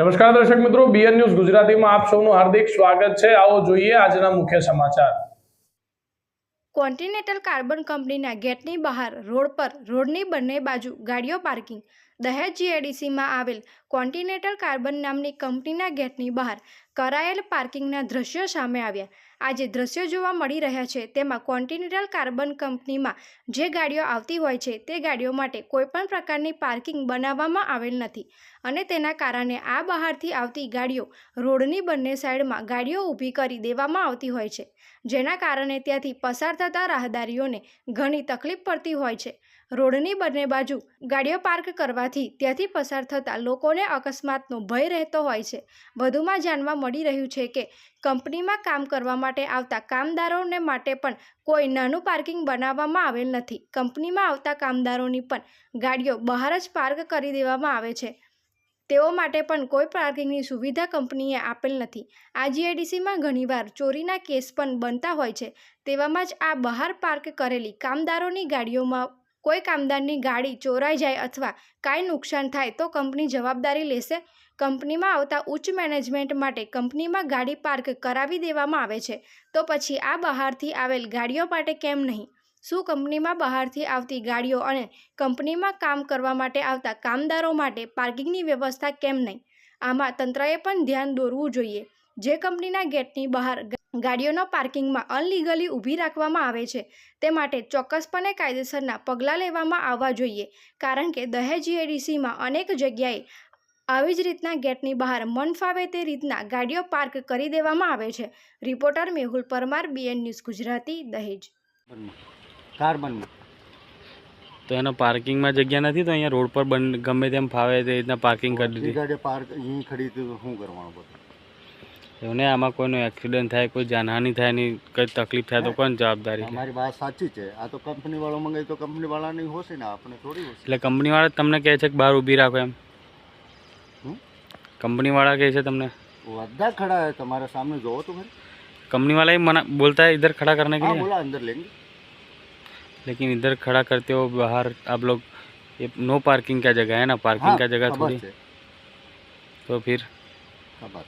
નમસ્કાર દર્શક મિત્રો બીએન ન્યૂઝ ગુજરાતીમાં આપ સૌનું હાર્દિક સ્વાગત છે. આવો જોઈએ આજના મુખ્ય સમાચાર. કોન્ટિનેન્ટલ કાર્બન કંપનીના ગેટની બહાર, રોડ પર, રોડની બંને બાજુ ગાડીઓ પાર્કિંગ. દહેજ જીએડીસીમાં આવેલ કોન્ટિનેન્ટલ કાર્બન નામની કંપનીના ગેટની બહાર કરાયેલ પાર્કિંગના દ્રશ્યો સામે આવ્યા. આ જે દ્રશ્યો જોવા મળી રહ્યા છે. તેમાં કોન્ટિનેન્ટલ કાર્બન કંપનીમાં જે ગાડીઓ આવતી હોય છે, તે ગાડીઓ માટે કોઈપણ પ્રકારની પાર્કિંગ બનાવવામાં આવેલ નથી અને તેના કારણે આ બહારથી આવતી ગાડીઓ રોડની બંને સાઈડમાં ગાડીઓ ઊભી કરી દેવામાં આવતી હોય છે, જેના કારણે ત્યાંથી પસાર થતા રાહદારીઓને ઘણી તકલીફ પડતી હોય છે. રોડની બંને બાજુ ગાડીઓ પાર્ક કરવાથી ત્યાંથી પસાર થતા લોકોને અકસ્માતનો ભય રહેતો હોય છે. વધુમાં જાણવા મળી રહ્યું છે કે કંપનીમાં કામ કરવા માટે આવતા કામદારોને માટે પણ કોઈ નાનું પાર્કિંગ બનાવવામાં આવેલ નથી. કંપનીમાં આવતા કામદારોની પણ ગાડીઓ બહાર જ પાર્ક કરી દેવામાં આવે છે. તેઓ માટે પણ કોઈ પાર્કિંગની સુવિધા કંપનીએ આપેલ નથી. આ જીઆઈડીસીમાં ઘણીવાર ચોરીના કેસ પણ બનતા હોય છે. તેવામાં જ આ બહાર પાર્ક કરેલી કામદારોની ગાડીઓમાં કોઈ કામદારની ગાડી ચોરાઈ જાય અથવા કાંઈ નુકસાન થાય તો કંપની જવાબદારી લેશે. કંપનીમાં આવતા ઉચ્ચ મેનેજમેન્ટ માટે કંપનીમાં ગાડી પાર્ક કરાવી દેવામાં આવે છે. તો પછી આ બહારથી આવેલ ગાડીઓ માટે કેમ નહીં? શું કંપનીમાં બહારથી આવતી ગાડીઓ અને કંપનીમાં કામ કરવા માટે આવતા કામદારો માટે પાર્કિંગની વ્યવસ્થા કેમ નહીં? આમાં તંત્રએ પણ ધ્યાન દોરવું જોઈએ. જે કંપનીના ગેટની બહાર ગાડીઓનો પાર્કિંગમાં અનલીગલી ઊભી રાખવામાં આવે છે તે માટે ચોક્કસપણે કાયદેસરના પગલાં લેવામાં આવવા જોઈએ કારણ કે દહેજ જીઆઈડીસીમાં અનેક જગ્યાએ આવી જ રીતના ગેટની બહાર મન ફાવે તે રીતના ગાડીઓ પાર્ક કરી દેવામાં આવે છે. Reporter Mehul Parmar BN news Gujarati Dahej. કાર્બનમાં તો એનો પાર્કિંગમાં જગ્યા નથી તો અહીંયા રોડ પર બંધ ગમે તેમ ફાવે તે રીતના પાર્કિંગ કરી દીધી. ગાડી પાર્ક અહીં ખડી શું કરવાનું? બધું એવું નહીં આમાં કોઈનો એક્સિડન્ટ થાય કોઈ જાનહાનિ થાય ની કંઈ તકલીફ થાય તો કોણ જવાબદારી લે? અમારી વાત સાચી છે આ તો કંપની વાળો મંગાવી તો કંપની વાળાની હોશે ને આપણે થોડી હોશે એટલે કંપનીવાળા તમને કહે છે કે બહાર ઊભી રાખો એમ હમ? કંપનીવાળા કહે છે તમને બધા ખડા है તમારે सामने જોવો तो खरी कंपनी ही मना बोलता है इधर खड़ा करने के हाँ लिए बोला अंदर लेंगे लेकिन इधर खड़ा करते हो बाहर आप लोग ये नो पार्किंग का जगह है ना पार्किंग हाँ, का जगह खबर थोड़ी છે तो फिर ખબર